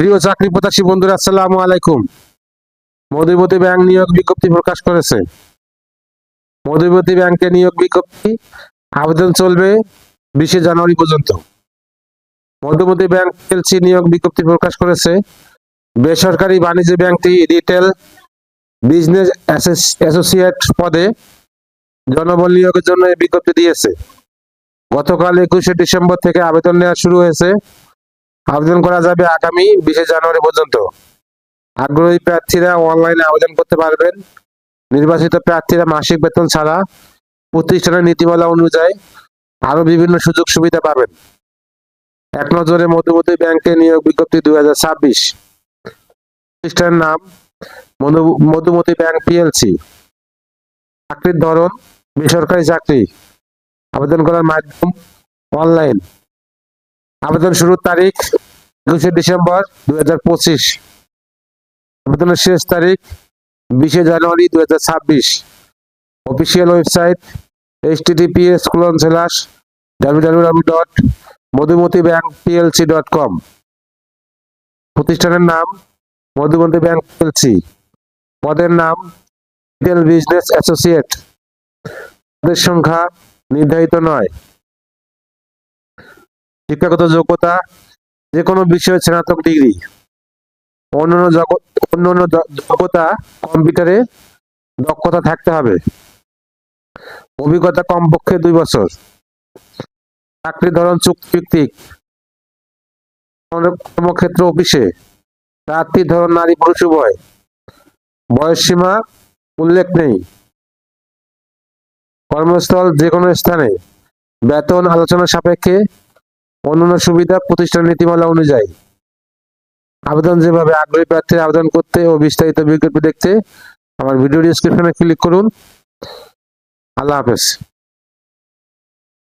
প্রিয় চাকরি প্রত্যাশী বন্ধুরা, আসসালামু আলাইকুম। মধুমতি ব্যাংক নিয়োগ বিজ্ঞপ্তি প্রকাশ করেছে। মধুমতি ব্যাংকে নিয়োগ বিজ্ঞপ্তি, আবেদন চলবে বিশে জানুয়ারি পর্যন্ত। মধুমতি ব্যাংক এলসি নিয়োগ বিজ্ঞপ্তি প্রকাশ করেছে। বেসরকারি বাণিজ্য ব্যাংকটি রিটেল বিজনেস অ্যাসোসিয়েট পদে জনবল নিয়োগের জন্য বিজ্ঞপ্তি দিয়েছে। গতকাল একুশে ডিসেম্বর থেকে আবেদন নেওয়া শুরু হয়েছে। আবেদন করা যাবে আগামী বিশে জানুয়ারি পর্যন্ত। আগ্রহী প্রার্থীরা অনলাইনে আবেদন করতে পারবেন। নির্বাচিত প্রার্থীরা মাসিক বেতন ছাড়া প্রতিষ্ঠানের নীতিমালা অনুযায়ী আরও বিভিন্ন সুযোগ সুবিধা পাবেন। এক নজরে মধুমতি ব্যাংকে নিয়োগ বিজ্ঞপ্তি দুই হাজার ছাব্বিশ। প্রতিষ্ঠানের নাম মধু- মধুমতি ব্যাংক পিএলসি। চাকরির ধরন বেসরকারি চাকরি। আবেদন করার মাধ্যম অনলাইন। আবেদন শুরুর তারিখ একুশে ডিসেম্বর দুই হাজার পঁচিশ। আবেদনের শেষ তারিখ বিশে জানুয়ারি দুই হাজার ছাব্বিশ। Official website H TTPS colon slash W W W dot Madhumati bank PLC dot com. প্রতিষ্ঠানের নাম মধুমতি ব্যাংক পিএলসি পদের নাম রিটেল বিজনেস অ্যাসোসিয়েট পদের সংখ্যা নির্ধারিত নয়। শিক্ষাগত যোগ্যতা যে কোনো বিষয়ে স্নাতক ডিগ্রি। অন্যান্য জগৎ অন্যান্য যোগ্যতা কম্পিউটারে দক্ষতা থাকতে হবে। অভিজ্ঞতা কমপক্ষে দুই বছর। চাকরির ধরন চুক্তিভিত্তিক। কর্মক্ষেত্র অফিসে। প্রার্থীর ধরন নারী পুরুষ উভয়। সীমা উল্লেখ নেই। কর্মস্থল যে কোনো স্থানে। বেতন আলোচনা সাপেক্ষে অন্যান্য সুবিধা প্রতিষ্ঠান নীতিমালা অনুযায়ী। আবেদন যেভাবে আগ্রহী প্রার্থীরা আবেদন করতে ও বিস্তারিত বিজ্ঞপ্তি দেখতে আমার ভিডিও ডিসক্রিপশনে ক্লিক করুন। আল্লাহ হাফেজ।